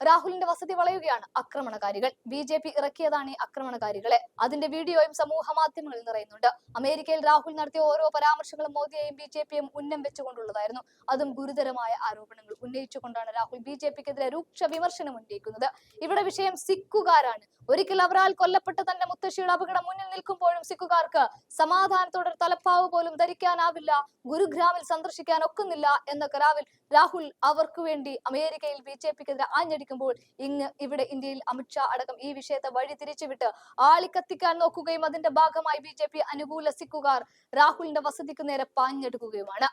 രാഹുലിന്റെ വസതി വളയുകയാണ് ആക്രമണകാരികൾ. ബി ജെ പി ഇറക്കിയതാണ് ഈ ആക്രമണകാരികളെ. അതിന്റെ വീഡിയോയും സമൂഹ മാധ്യമങ്ങളിൽ നിറയുന്നുണ്ട്. അമേരിക്കയിൽ രാഹുൽ നടത്തിയ ഓരോ പരാമർശങ്ങളും മോദിയെയും ബി ജെ പിയും ഉന്നം വെച്ചുകൊണ്ടുള്ളതായിരുന്നു. അതും ഗുരുതരമായ ആരോപണങ്ങൾ ഉന്നയിച്ചുകൊണ്ടാണ് രാഹുൽ ബി ജെ പിക്കെതിരെ രൂക്ഷ വിമർശനം ഉന്നയിക്കുന്നത്. ഇവിടെ വിഷയം സിക്കുകാരാണ് ഒരിക്കൽ അവരാൽ കൊല്ലപ്പെട്ട തന്റെ മുത്തശ്ശിയുടെ അപകടം മുന്നിൽ നിൽക്കുമ്പോഴും സിക്കുകാർക്ക് സമാധാനത്തോടെ തലപ്പാവ് പോലും ധരിക്കാനാവില്ല ഗുരുഗ്രാമിൽ സന്ദർശിക്കാൻ ഒക്കുന്നില്ല എന്ന കരാവിൽ രാഹുൽ അവർക്ക് വേണ്ടി അമേരിക്കയിൽ ബി ജെ പിക്കെതിരെ ആഞ്ഞടിക്കുമ്പോൾ ഇങ്ങ് ഇവിടെ ഇന്ത്യയിൽ അമിത്ഷാ അടക്കം ഈ വിഷയത്തെ വഴി തിരിച്ചുവിട്ട് ആളിക്കത്തിക്കാൻ നോക്കുകയും അതിന്റെ ഭാഗമായി ബി ജെ പി അനുകൂല സിക്കുകാർ രാഹുലിന്റെ വസതിക്ക് നേരെ പാഞ്ഞെടുക്കുകയുമാണ്.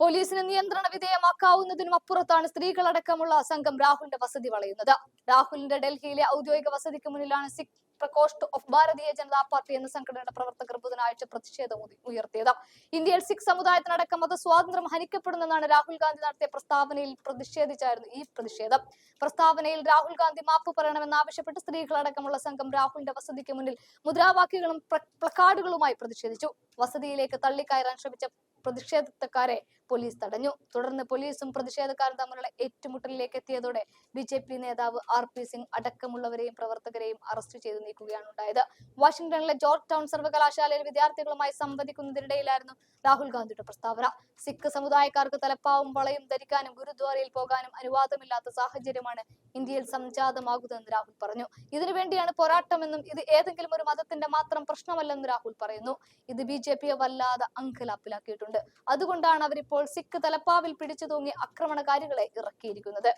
പോലീസിന് നിയന്ത്രണ വിധേയമാക്കാവുന്നതിനും അപ്പുറത്താണ് സ്ത്രീകളടക്കമുള്ള സംഘം രാഹുലിന്റെ വസതി വളയുന്നത്. രാഹുലിന്റെ ഡൽഹിയിലെ ഔദ്യോഗിക വസതിക്ക് മുന്നിലാണ് സിഖ് പ്രകോഷ്ഠ് ഓഫ് ഭാരതീയ ജനതാ പാർട്ടി എന്ന സംഘടനയുടെ പ്രവർത്തകർ ബുധനാഴ്ച പ്രതിഷേധം ഉയ- ഉയർത്തിയത്. ഇന്ത്യയിൽ സിഖ് സമുദായത്തിനടക്കം മത സ്വാതന്ത്ര്യം ഹനിക്കപ്പെടുന്നെന്നാണ് രാഹുൽ ഗാന്ധി നടത്തിയ പ്രസ്താവനയിൽ പ്രതിഷേധിച്ചായിരുന്നു ഈ പ്രതിഷേധം. പ്രസ്താവനയിൽ രാഹുൽ ഗാന്ധി മാപ്പ് പറയണമെന്നാവശ്യപ്പെട്ട് സ്ത്രീകളടക്കമുള്ള സംഘം രാഹുലിന്റെ വസതിക്ക് മുന്നിൽ മുദ്രാവാക്യങ്ങളും പ്ലക്കാർഡുകളുമായി പ്രതിഷേധിച്ചു. വസതിയിലേക്ക് തള്ളിക്കയറാൻ ശ്രമിച്ച പ്രതിഷേധക്കാരെ പോലീസ് തടഞ്ഞു. തുടർന്ന് പോലീസും പ്രതിഷേധക്കാരും തമ്മിലുള്ള ഏറ്റുമുട്ടലിലേക്ക് എത്തിയതോടെ ബി നേതാവ് ആർ പി സിംഗ് അടക്കമുള്ളവരെയും പ്രവർത്തകരെയും അറസ്റ്റ് ചെയ്തു. അറിയിക്കുകയാണ് ഉണ്ടായത്. വാഷിംഗ്ടണിലെ ജോർജ് ടൗൺ സർവകലാശാലയിൽ വിദ്യാർത്ഥികളുമായി സംവദിക്കുന്നതിനിടയിലായിരുന്നു രാഹുൽ ഗാന്ധിയുടെ പ്രസ്താവന. സിഖ് സമുദായക്കാർക്ക് തലപ്പാവും വളയും ധരിക്കാനും ഗുരുദ്വാരയിൽ പോകാനും അനുവാദമില്ലാത്ത സാഹചര്യമാണ് ഇന്ത്യയിൽ സംജാതമാകുന്നതെന്ന് രാഹുൽ പറഞ്ഞു. ഇതിനുവേണ്ടിയാണ് പോരാട്ടമെന്നും ഇത് ഏതെങ്കിലും ഒരു മതത്തിന്റെ മാത്രം പ്രശ്നമല്ലെന്ന് രാഹുൽ പറയുന്നു. ഇത് ബി ജെ പിയെ വല്ലാതെ അങ്കലാപ്പിലാക്കിയിട്ടുണ്ട്. അതുകൊണ്ടാണ് അവരിപ്പോൾ സിഖ് തലപ്പാവിൽ പിടിച്ചു തൂങ്ങി ആക്രമണകാരികളെ ഇറക്കിയിരിക്കുന്നത്.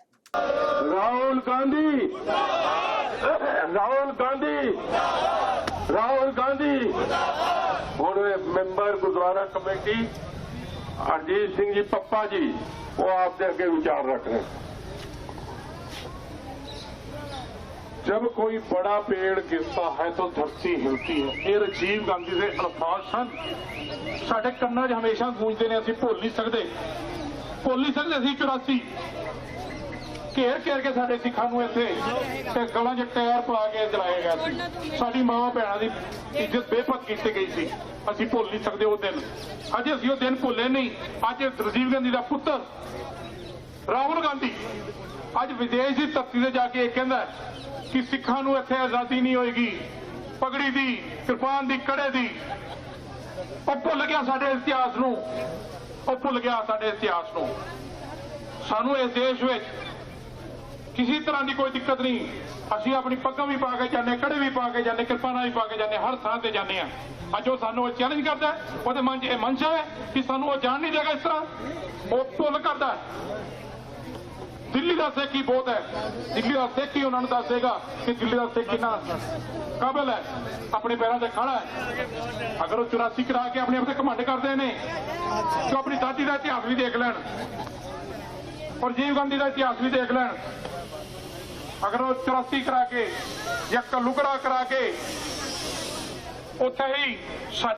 രാഹുൽ ഗാന്ധി! രാഹുൽ ഗാന്ധി! गांधी राहुल गांधी और मेंबर गुरुद्वारा कमेटी अजीत सिंह जी पप्पा जी वो आपके आगे विचार रख रहे हैं जब कोई बड़ा पेड़ गिरता है तो धरती हिलती है ਇਹ ਰਾਜੀਵ ਗਾਂਧੀ ਦੇ ਅਲਫਾਜ਼ ਸਨ ਸਾਡੇ ਕੰਨਾਂ 'ਚ ਹਮੇਸ਼ਾ ਗੂੰਜਦੇ ਨੇ ਅਸੀਂ ਭੁੱਲ ਨਹੀਂ ਸਕਦੇ ਭੁੱਲ ਨਹੀਂ ਸਕਦੇ ਅਸੀਂ 84 ਘੇਰ ਘੇਰ ਕੇ ਸਾਡੇ ਸਿੱਖਾਂ ਨੂੰ ਇੱਥੇ ਤੇ ਗਲਾਂ 'ਚ ਟਾਇਰ ਪਾ ਕੇ ਜਲਾਏ ਗਏ ਸੀ। ਸਾਡੀ ਮਾਂ ਭੈਣਾਂ ਦੀ ਇੱਜ਼ਤ ਬੇਪਤ ਕੀਤੀ ਗਈ ਸੀ। ਅਸੀਂ ਭੁੱਲ ਨਹੀਂ ਸਕਦੇ ਉਹ ਦਿਨ। ਅੱਜ ਅਸੀਂ ਉਹ ਦਿਨ ਭੁੱਲੇ ਨਹੀਂ। ਅੱਜ ਰਾਜੀਵ ਗਾਂਧੀ ਦਾ ਪੁੱਤਰ ਰਾਹੁਲ ਗਾਂਧੀ ਅੱਜ ਵਿਦੇਸ਼ ਦੀ ਧਰਤੀ ਤੇ ਜਾ ਕੇ ਇਹ ਕਹਿੰਦਾ ਕਿ ਸਿੱਖਾਂ ਨੂੰ ਇੱਥੇ ਆਜ਼ਾਦੀ ਨਹੀਂ ਹੋਏਗੀ। ਪਗੜੀ ਦੀ, ਕਿਰਪਾਨ ਦੀ, ਕੜੇ ਦੀ। ਉਹ ਭੁੱਲ ਗਿਆ ਸਾਡੇ ਇਤਿਹਾਸ ਨੂੰ। ਉਹ ਭੁੱਲ ਗਿਆ ਸਾਡੇ ਇਤਿਹਾਸ ਨੂੰ। ਸਾਨੂੰ ਇਸ ਦੇਸ਼ ਵਿੱਚ ਕਿਸੇ ਤਰ੍ਹਾਂ ਦੀ ਕੋਈ ਦਿੱਕਤ ਨਹੀਂ। ਅਸੀਂ ਆਪਣੀ ਪੱਗਾਂ ਵੀ ਪਾ ਕੇ ਜਾਂਦੇ, ਕੜੇ ਵੀ ਪਾ ਕੇ ਜਾਂਦੇ, ਕਿਰਪਾਨਾਂ ਵੀ ਪਾ ਕੇ ਜਾਂਦੇ, ਹਰ ਥਾਂ ਤੇ ਜਾਂਦੇ ਆ ਅੱਜ ਉਹ ਸਾਨੂੰ ਚੈਲੰਜ ਕਰਦਾ ਉਹਦੇ ਮਨ 'ਚ ਇਹ ਮਨਸ਼ਾ ਹੈ ਕਿ ਸਾਨੂੰ ਉਹ ਜਾਣ ਨਹੀਂ ਦੇਗਾ ਇਸ ਤਰ੍ਹਾਂ। ਉਹ ਭੁੱਲ ਕਰਦਾ ਦਿੱਲੀ ਦਾ ਸਿੱਖ ਹੀ ਬਹੁਤ ਹੈ। ਦਿੱਲੀ ਦਾ ਸਿੱਖ ਹੀ ਉਹਨਾਂ ਨੂੰ ਦੱਸੇਗਾ ਕਿ ਦਿੱਲੀ ਦਾ ਸਿੱਖ ਕਿੰਨਾ ਕਾਬਲ ਹੈ, ਆਪਣੇ ਪੈਰਾਂ ਤੇ ਖੜਾ ਹੈ। ਅਗਰ ਉਹ 84 ਕਰਾ ਕੇ ਆਪਣੇ ਆਪ ਤੇ ਘਮੰਡ ਕਰਦੇ ਨੇ, ਤਾਂ ਆਪਣੀ ਦਾਦੀ ਦਾ ਇਤਿਹਾਸ ਵੀ ਦੇਖ ਲੈਣ। ਔਰ ਜੀਵ ਗਾਂਧੀ ਦਾ ਇਤਿਹਾਸ ਵੀ ਦੇਖ ਲੈਣ। ਅਗਰ ਉਹ 84 ਕਰਾ ਕੇ ਜਾਂ ਕਲੁਕੜਾ ਕਰਾ ਕੇ ਉੱਥੇ ਹੀ ਸਾ-